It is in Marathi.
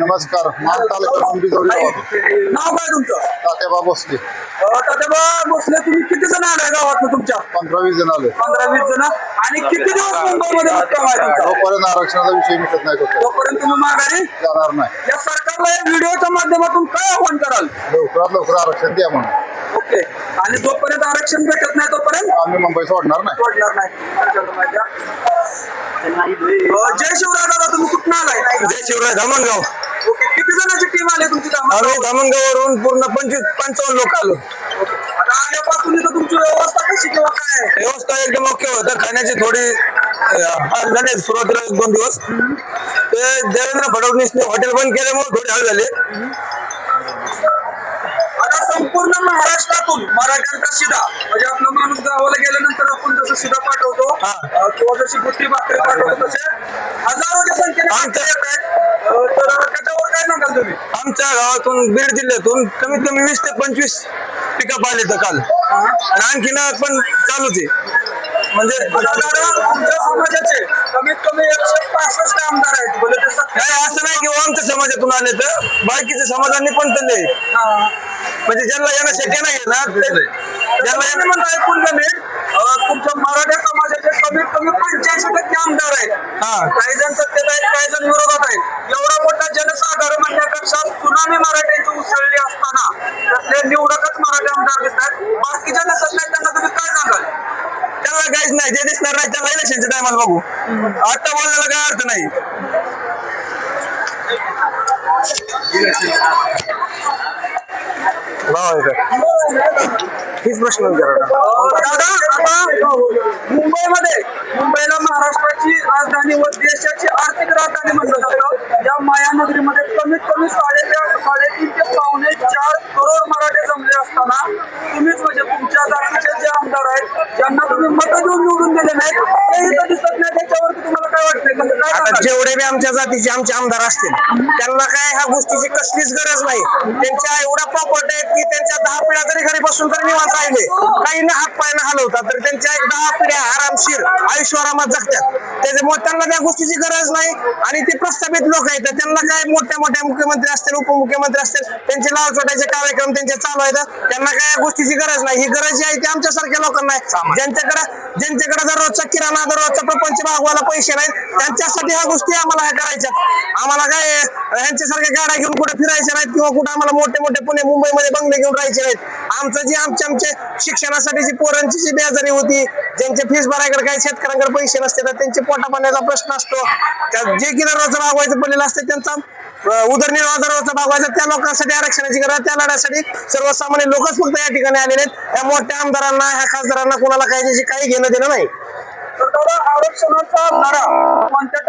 नमस्कार तालुका पिंपरी नाव काय तुमचं? तात्याबा बसले तात्याबा बसले तुम्ही किती जण आलाय गावात तुमच्या? पंधरा वीस जण आले. पंधरा वीस जण. आणि किती दिवस मुंबईमध्ये मुक्काम आहे तुमचा? जोपर्यंत आरक्षणाचा विषय मिटत नाही तोपर्यंत तुम्ही माघारी? जाणार नाही. या सरकारला या व्हिडिओच्या माध्यमातून काय आव्हान कराल? लवकरात लवकर आरक्षण द्या म्हणून. ओके. आणि जोपर्यंत आरक्षण भेटत नाही तोपर्यंत आम्ही मुंबई सोडणार नाही. सोडणार नाही. जय शिवराय दादा तुम्ही कुठून आलाय? जय शिवराय धामणगाव. ओके किती जणांची टीम आली तुमची कामात? आम्ही धामणगाववरून पूर्ण पंचवीस पंचावन्न लोक आलो. आता आल्यापासून इथं तुमची व्यवस्था कशी किंवा काय आहे? व्यवस्था एकदम ओके होतं. खाण्याची थोडी हाल झाले सुरुवातीला एक दोन दिवस. ते देवेंद्र फडणवीसने हॉटेल बंद केल्यामुळे थोडे हाल झाले. आता संपूर्ण महाराष्ट्रातून मराठ्यांचा शिदा म्हणजे आपला माणूस गावाला गेल्यानंतर आपण जसं शिदा पाठवतो किंवा जशी बुट्टी भाकरी पाठवतो तसे हजारोच्या संख्येने येत आहेत. तर त्याच्यावर काय सांगाल तुम्ही? आमच्या गावातून बीड जिल्ह्यातून कमीत कमी वीस ते पंचवीस पिकअप आले तर काल. आणि आणखीन पण चालूच आहे. म्हणजे आमच्या समाजाचे कमीत कमी एकशे पासष्ट आमदार आहेत. सत्य नाही असं नाही की आमच्या समाजातून आले तर बाकीच्या समाजांनी पण त्यांनी म्हणजे ज्यांना यांना शक्य नाही ना ज्यांना ज्यांना म्हणून ऐकून. अं, तुमच्या मराठा समाजाचे कमीत कमी पंच्याऐंशी टक्के आमदार आहेत. हा. काही जण सत्तेत आहेत काही जण विरोधात आहेत. एवढा मोठा जनसागर म्हणण्यापेक्षा सुनामी मराठ्यांची उसळली असताना त्यातले निवडकच मराठी आमदार दिसतात बाकीच्या दिसत नाही त्यांना तुम्ही काय सांगाल? त्यांना काहीच नाही. जे दिसणार नाही त्यांना इलेक्शनच्या टायमाला बघू. आता बोलण्याला काय अर्थ नाही. हीच प्रश्न विचारा मुंबईमध्ये मुंबईला महाराष्ट्राची राजधानी व देशाची आर्थिक राजधानी म्हणलं जातं. या मायानगरीमध्ये कमीत कमी साडे साडेतीन ते पावणे चार करोड मराठे जमले असताना आमच्या जातीचे आमचे आमदार असतील. त्यांना काय ह्या गोष्टीची कसलीच गरज नाही. त्यांच्या एवढा प्रॉपर्ट आहेत की त्यांच्या दहा पिढ्या जरी घरी बसून तरी निवांत राहिले काही ना हात पाय ना हलवतात तर त्यांच्या एक दहा पिढ्या आरामशीर आयुष्यरामात जगतात. त्याच्यामुळे त्यांना त्या गोष्टीची गरज नाही आणि ते प्रस्थापित लोक आहेत. तर त्यांना काय मोठ्या मोठ्या मुख्यमंत्री असतील उपमुख्यमंत्री असतील त्यांचे लाल चोटायचे कार्यक्रम त्यांचे चालू आहेत. त्यांना काय या गोष्टीची गरज नाही. ही गरज जी आहे ती आमच्यासारख्या लोकांना आहे. ज्यांच्याकडे ज्यांच्याकडे दररोजचा किराणा दररोजचा प्रपंच भागवायला पैसे नाहीत त्यांच्यासाठी ह्या गोष्टी आम्हाला काय करायच्या आम्हाला काय यांच्यासारख्या गाड्या घेऊन कुठे फिरायच्या नाहीत किंवा कुठे आम्हाला मोठे मोठे पुणे मुंबईमध्ये बंगले घेऊन राहायचे नाहीत. आमचं जे आमचे शिक्षणासाठी शिक्षणासाठीची पोरांची जी बेजारी होती ज्यांचे फीस भरायकडे काही शेतकऱ्यांकडे पैसे नसते तर त्यांचे पोटा पाण्याचा प्रश्न असतो. त्या जे की भागवायचं पडलेलं असतं त्यांचा उदरनिर्वाहाचा भागवायचा त्या लोकांसाठी आरक्षणाची गरज त्या लढ्यासाठी सर्वसामान्य लोकच फक्त या ठिकाणी आलेले आहेत. या मोठ्या आमदारांना ह्या खासदारांना कोणाला काही त्याची काही घेणं देणं नाही. तर आरक्षणाचा लढा कोणत्या